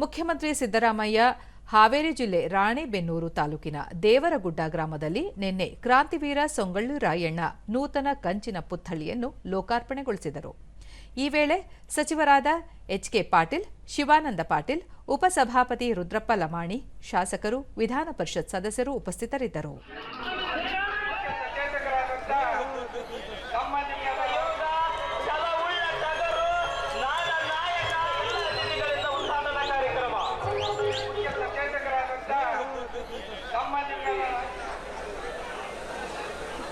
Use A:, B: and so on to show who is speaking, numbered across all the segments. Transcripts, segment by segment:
A: ಮುಖ್ಯಮಂತ್ರಿ ಸಿದ್ದರಾಮಯ್ಯ, ಹಾವೇರಿ ಜಿಲ್ಲೆ ರಾಣೆಬೆನ್ನೂರು ತಾಲೂಕಿನ ದೇವರಗುಡ್ಡ ಗ್ರಾಮದಲ್ಲಿ ನಿನ್ನೆ ಕ್ರಾಂತಿವೀರ ಸೊಂಗಳ್ಳು ರಾಯಣ್ಣ ನೂತನ ಕಂಚಿನ ಪುತ್ಥಳಿಯನ್ನು ಲೋಕಾರ್ಪಣೆಗೊಳಿಸಿದರು. ಈ ವೇಳೆ ಸಚಿವರಾದ ಎಚ್ಕೆ ಪಾಟೀಲ್, ಶಿವಾನಂದ ಪಾಟೀಲ್, ಉಪಸಭಾಪತಿ ರುದ್ರಪ್ಪ ಲಮಾಣಿ, ಶಾಸಕರು ವಿಧಾನ ಪರಿಷತ್ ಸದಸ್ಯರು ಉಪಸ್ಥಿತರಿದ್ದರು.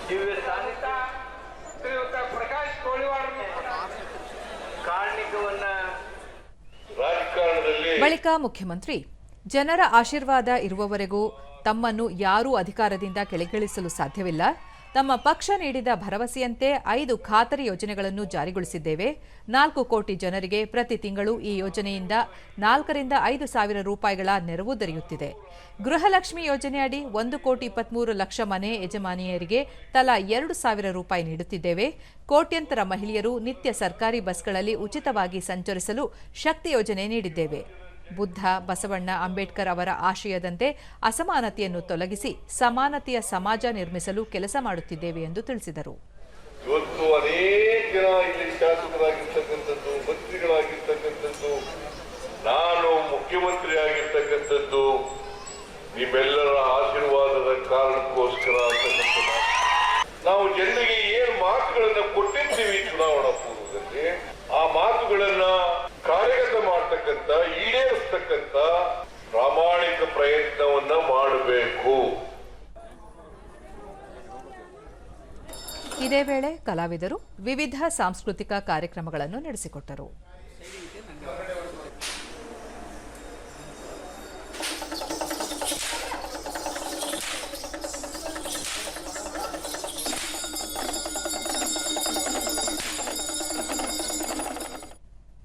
B: ದಿವ್ಯ ಸಾನ್ನಿತ ಶ್ರೀಯುತ ಪ್ರಕಾಶ್ ಕೋಳಿವಾಡರು ಕಾರ್ಣಿಕವನ್ನ
C: ರಾಜಕಾರಣದಲ್ಲಿ
A: ಬಳಿಕ ಮುಖ್ಯಮಂತ್ರಿ ಜನರ ಆಶೀರ್ವಾದ ಇರುವವರೆಗೂ ತಮ್ಮನ್ನು ಯಾರೂ ಅಧಿಕಾರದಿಂದ ಕೆಳಗಿಳಿಸಲು ಸಾಧ್ಯವಿಲ್ಲ. ತಮ್ಮ ಪಕ್ಷ ನೀಡಿದ ಭರವಸೆಯಂತೆ ಐದು ಖಾತರಿ ಯೋಜನೆಗಳನ್ನು ಜಾರಿಗೊಳಿಸಿದ್ದೇವೆ. ನಾಲ್ಕು ಕೋಟಿ ಜನರಿಗೆ ಪ್ರತಿ ತಿಂಗಳು ಈ ಯೋಜನೆಯಿಂದ ನಾಲ್ಕರಿಂದ ಐದು ಸಾವಿರ ರೂಪಾಯಿಗಳ ನೆರವು ದೊರೆಯುತ್ತಿದೆ. ಗೃಹಲಕ್ಷ್ಮಿ ಯೋಜನೆಯಡಿ ಒಂದು ಕೋಟಿ ಇಪ್ಪತ್ಮೂರು ಲಕ್ಷ ಮನೆ ಯಜಮಾನಿಯರಿಗೆ ತಲಾ ಎರಡು ಸಾವಿರ ರೂಪಾಯಿ ನೀಡುತ್ತಿದ್ದೇವೆ. ಕೋಟ್ಯಂತರ ಮಹಿಳೆಯರು ನಿತ್ಯ ಸರ್ಕಾರಿ ಬಸ್ಗಳಲ್ಲಿ ಉಚಿತವಾಗಿ ಸಂಚರಿಸಲು ಶಕ್ತಿ ಯೋಜನೆ ನೀಡಿದ್ದೇವೆ. ಬುದ್ಧ ಬಸವಣ್ಣ ಅಂಬೇಡ್ಕರ್ ಅವರ ಆಶಯದಂತೆ ಅಸಮಾನತೆಯನ್ನು ತೊಲಗಿಸಿ ಸಮಾನತೆಯ ಸಮಾಜ ನಿರ್ಮಿಸಲು ಕೆಲಸ ಮಾಡುತ್ತಿದ್ದೇವೆ ಎಂದು ತಿಳಿಸಿದರು
C: ಇವತ್ತು ಅನೇಕ ಜನ ಇಲ್ಲಿ ಶಾಸಕರಾಗಿರ್ತಕ್ಕಂಥದ್ದು, ಮಂತ್ರಿಗಳಾಗಿರ್ತಕ್ಕಂಥದ್ದು, ನಾನು ಮುಖ್ಯಮಂತ್ರಿ ಆಗಿರ್ತಕ್ಕಂಥದ್ದು ನಿಮ್ಮೆಲ್ಲರ ಆಶೀರ್ವಾದದ ಕಾರಣಕ್ಕೋಸ್ಕರ. ನಾವು ಜನರಿಗೆ ಏನು ಮಾತುಗಳನ್ನು ಕೊಟ್ಟಿದ್ದೀವಿ ಚುನಾವಣಾ ಪೂರ್ವದಲ್ಲಿ, ಆ ಮಾತುಗಳನ್ನ ಪ್ರಯತ್ನವನ್ನ ಮಾಡಬೇಕು.
A: ಇದೇ ವೇಳೆ ಕಲಾವಿದರು ವಿವಿಧ ಸಾಂಸ್ಕೃತಿಕ ಕಾರ್ಯಕ್ರಮಗಳನ್ನು ನಡೆಸಿಕೊಟ್ಟರು.